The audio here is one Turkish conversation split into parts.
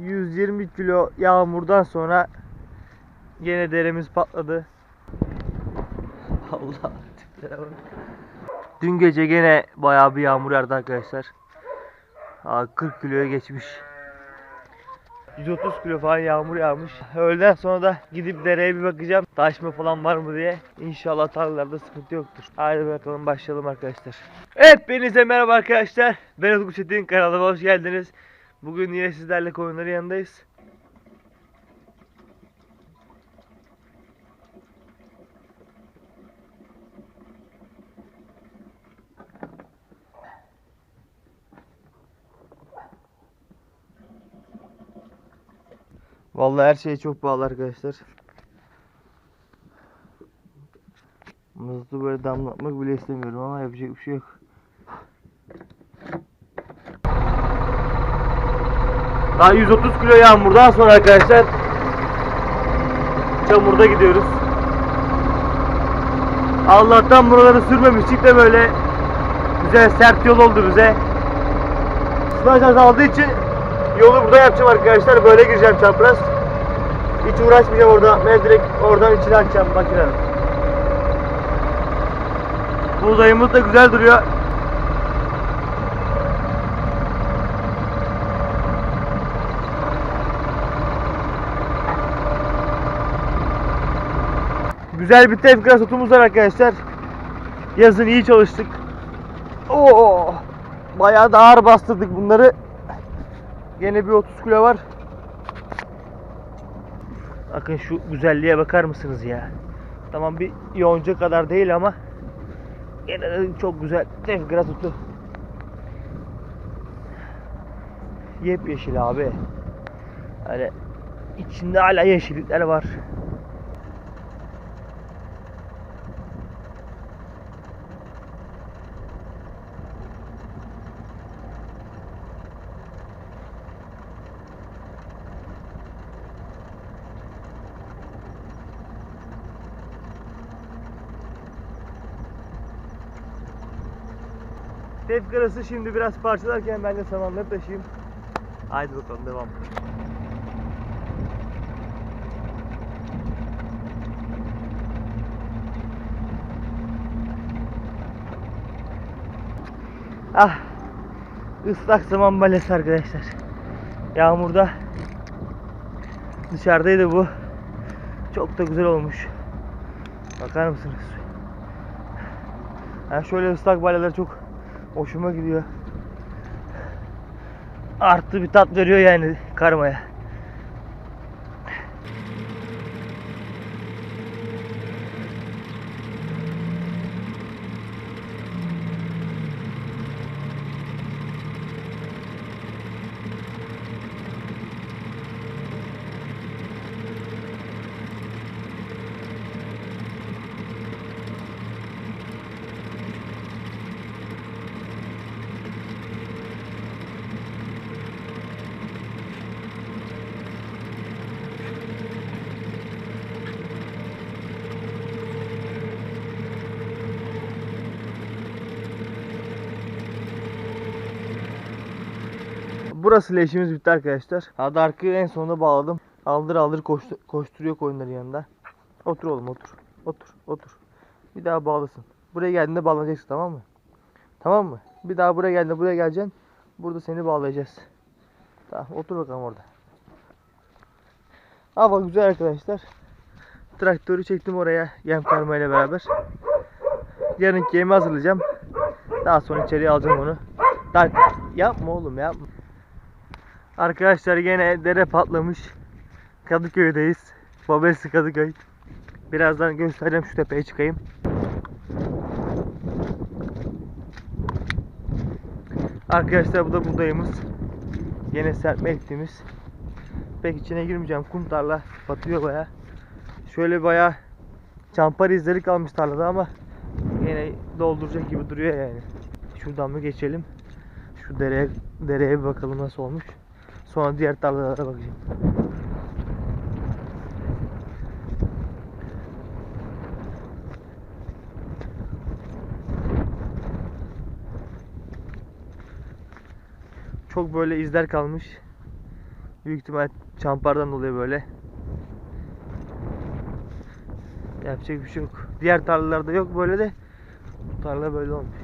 120 kilo yağmurdan sonra yine deremiz patladı. Allah. Dün gece gene bayağı bir yağmur yağdı arkadaşlar. Aa, 40 kiloya geçmiş. 130 kilo falan yağmur yağmış. Öğleden sonra da gidip dereye bir bakacağım. Taşma falan var mı diye. İnşallah tarlalarda sıkıntı yoktur. Hadi bakalım başlayalım arkadaşlar. Evet hepinize merhaba arkadaşlar. Ben Utku Çetin kanalıma hoş geldiniz. Bugün yine sizlerle koyunların yanındayız. Vallahi her şey çok pahalı arkadaşlar. Mızlı böyle damlatmak bile istemiyorum ama yapacak bir şey yok. Daha 130 kilo yağmurdan sonra arkadaşlar çamurda gidiyoruz. Allah'tan buraları sürmemiştik de böyle güzel sert yol oldu bize. Sınaj azaldığı için yolu burada yapacağım arkadaşlar. Böyle gireceğim çapraz. Hiç uğraşmayacağım orada. Ben direkt oradan içine açacağım makinenin. Buğdayımız da güzel duruyor. Güzel bir tezgah sotumuz var arkadaşlar. Yazın iyi çalıştık. Oo, bayağı da ağır bastırdık bunları. Gene bir 30 kilo var. Bakın şu güzelliğe bakar mısınız ya? Tamam bir yonca kadar değil ama gene de çok güzel tezgah tutu. Yepyeşil abi. Hani içinde hala yeşillikler var. Tezgarası şimdi biraz parçalarken ben de samanları taşıyayım. Haydi bakalım devam. Ah. ıslak saman balesi arkadaşlar. Yağmurda dışarıdaydı bu. Çok da güzel olmuş. Bakar mısınız? Yani şöyle ıslak balyalar çok hoşuma gidiyor. Artı bir tat veriyor yani karmaya. Burası leşimiz bitti arkadaşlar. Ha Dark'ı en sonunda bağladım. Aldır aldır koştu, koşturuyor koyunların yanında. Otur oğlum otur. Otur otur. Bir daha bağlasın. Buraya geldiğinde bağlanacaksın tamam mı? Tamam mı? Bir daha buraya geldiğinde buraya geleceksin. Burada seni bağlayacağız. Tamam otur bakalım orada. Hava güzel arkadaşlar. Traktörü çektim oraya yem karmayla beraber. Yarınki yemi hazırlayacağım. Daha sonra içeriye alacağım onu. Dark yapma oğlum yapma. Arkadaşlar yine dere patlamış. Kadıköy'deyiz. Babesi Kadıköy. Birazdan göstereceğim şu tepeye çıkayım. Arkadaşlar bu da buğdayımız. Yine serpme ektiğimiz. Pek içine girmeyeceğim. Kum tarla batıyor baya. Şöyle baya çampar izleri kalmış tarlada ama yine dolduracak gibi duruyor yani. Şuradan mı geçelim? Şu dereye dereye bir bakalım nasıl olmuş. Sonra diğer tarlalara bakacağım. Çok böyle izler kalmış. Büyük ihtimal çampardan dolayı böyle. Yapacak bir şey yok. Diğer tarlalarda yok böyle de. Bu tarla böyle olmuş.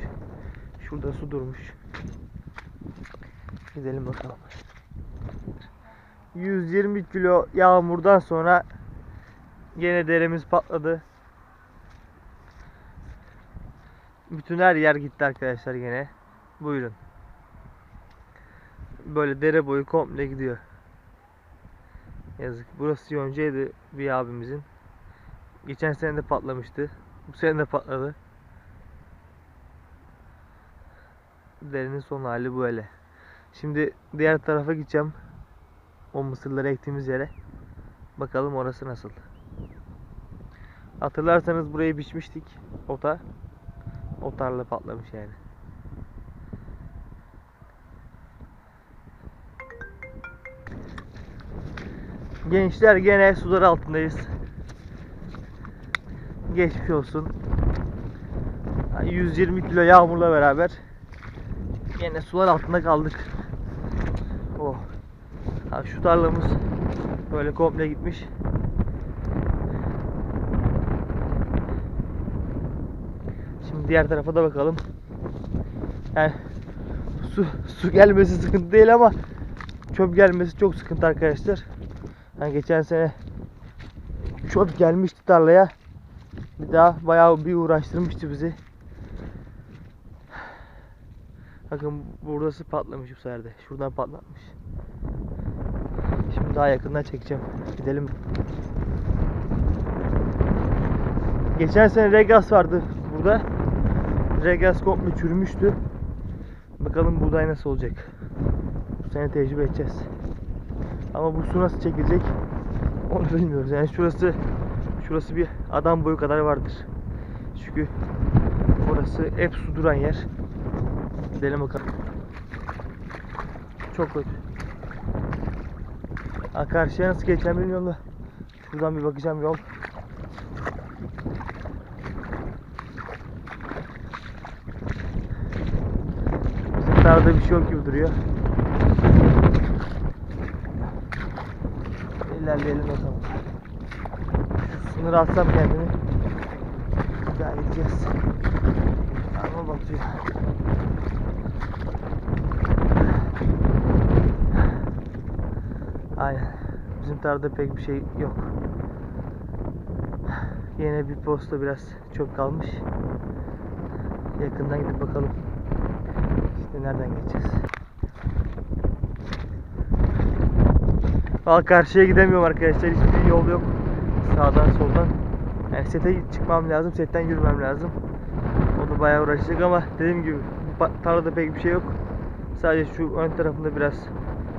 Şurada su durmuş. Gidelim bakalım. 120 kilo yağmurdan sonra Yine deremiz patladı. Bütün her yer gitti arkadaşlar yine. Buyurun. Böyle dere boyu komple gidiyor. Yazık. Burası yoncaydı bir abimizin. Geçen sene de patlamıştı. Bu sene de patladı. Derenin son hali bu öyle. Şimdi diğer tarafa gideceğim. O mısırları ektiğimiz yere. Bakalım orası nasıl. Hatırlarsanız burayı biçmiştik. Ota. O tarla patlamış yani. Gençler gene sular altındayız. Geçmiş olsun. Ha, 120 kilo yağmurla beraber gene sular altında kaldık. Oh. Ha, şu tarlamız böyle komple gitmiş. Şimdi diğer tarafa da bakalım. Yani su su gelmesi sıkıntı değil ama çöp gelmesi çok sıkıntı arkadaşlar. Yani geçen sene çöp gelmişti tarlaya. Bir daha bayağı bir uğraştırmıştı bizi. Bakın burası patlamış bu sefer de. Şuradan patlatmış. Şimdi daha yakından çekeceğim. Gidelim. Geçen sene Regas vardı burada. Regas komple çürümüştü. Bakalım buğday nasıl olacak. Bu sene tecrübe edeceğiz. Ama bu su nasıl çekilecek onu bilmiyoruz. Yani şurası şurası bir adam boyu kadar vardır. Çünkü burası hep su duran yer. Gidelim bakalım. Çok kötü. Ha, karşıya nasıl geçeceğim bilmiyorum da. Şuradan bir bakacağım yol. Tarlada bir şey yok gibi duruyor. İlerleyelim o zaman. Şu sınırı atsam kendimi. Bir gideceğiz. Ama batıyor. Aynen. Bizim tarlada pek bir şey yok. Yine bir posta biraz çok kalmış. Yakından gidip bakalım. İşte nereden geçeceğiz? Valla karşıya gidemiyorum arkadaşlar. Hiçbir yol yok. Sağdan soldan. Yani sete çıkmam lazım. Setten yürümem lazım. O da bayağı uğraşacak ama dediğim gibi tarlada pek bir şey yok. Sadece şu ön tarafında biraz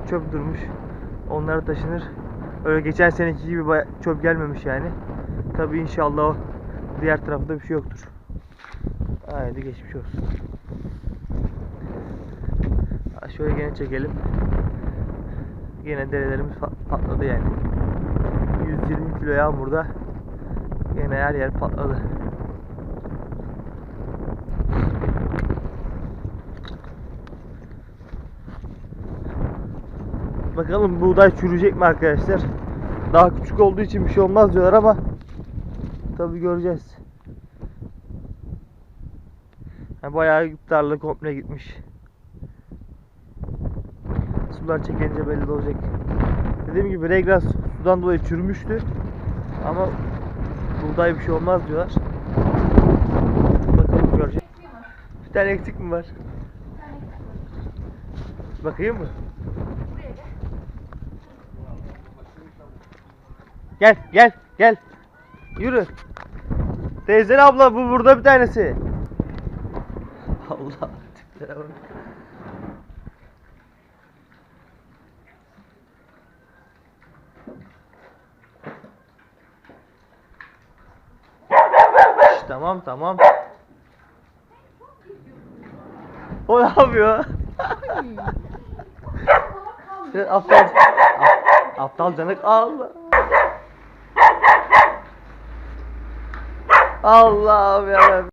çöp durmuş. Onlar taşınır. Öyle geçen seneki gibi çöp gelmemiş yani. Tabi inşallah o diğer tarafta bir şey yoktur. Haydi geçmiş olsun. Şöyle gene çekelim. Yine derelerimiz patladı yani. 120 kilo yağmurda yine her yer patladı. Bakalım buğday çürüyecek mi arkadaşlar? Daha küçük olduğu için bir şey olmaz diyorlar ama tabi göreceğiz. Bayağı tarla komple gitmiş. Sular çekince belli olacak. Dediğim gibi regras sudan dolayı çürümüştü. Ama buğday bir şey olmaz diyorlar. Bakalım göreceğiz. Bir tane eksik mi var? Bakayım mı? Gel gel gel. Yürü. Teyzen abla bu burada bir tanesi. Allah tiplere bak. Şş, tamam tamam. O ne yapıyor? Biraz aptal. ap- Aptal canık Allah. Allah'ım yarabbim.